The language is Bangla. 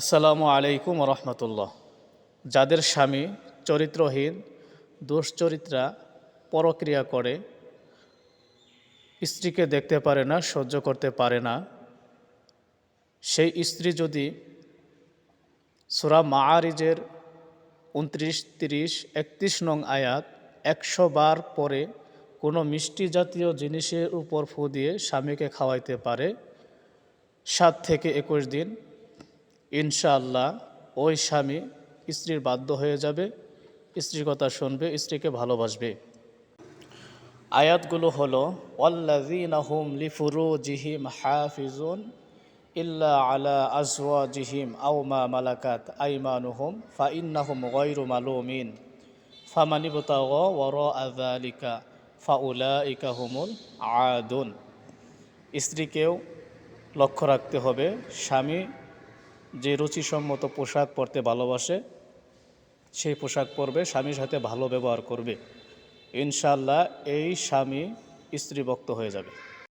আসসালামু আলাইকুম রহমতুল্লাহ যাদের স্বামী চরিত্রহীন দুশ্চরিত্রা পরক্রিয়া করে, স্ত্রীকে দেখতে পারে না, সহ্য করতে পারে না, সেই স্ত্রী যদি সুরা মাআরিজের উনত্রিশ, তিরিশ, একত্রিশ নং আয়াত একশো বার পরে কোনো মিষ্টি জাতীয় জিনিসের উপর ফু দিয়ে স্বামীকে খাওয়াইতে পারে, সাত থেকে একুশ দিন ইনশাআল্লাহ ওই স্বামী স্ত্রীর বাধ্য হয়ে যাবে স্ত্রীর কথা শুনবে, স্ত্রীকে ভালোবাসবে। আয়াতগুলো হলো ওয়াল্লাযীনাহুম লিফুরুজিহিম হাফিজুন ইল্লা আলা আজওয়াজিহিম আও মা মালাকাত আইমানুহুম ফাইন্নাহুম গায়রু মালুমিন। ফামানিবতাগা ওয়ারা যালিকা ফাউলাইকা হুমুল আদুন। স্ত্রীকেও লক্ষ্য রাখতে হবে, স্বামী যে রুচিসম্মত পোশাক পরতে ভালোবাসে, সেই পোশাক পরবে, স্বামীর সাথে ভালো ব্যবহার করবে। ইনশাল্লাহ এই স্বামী স্ত্রীভক্ত হয়ে যাবে।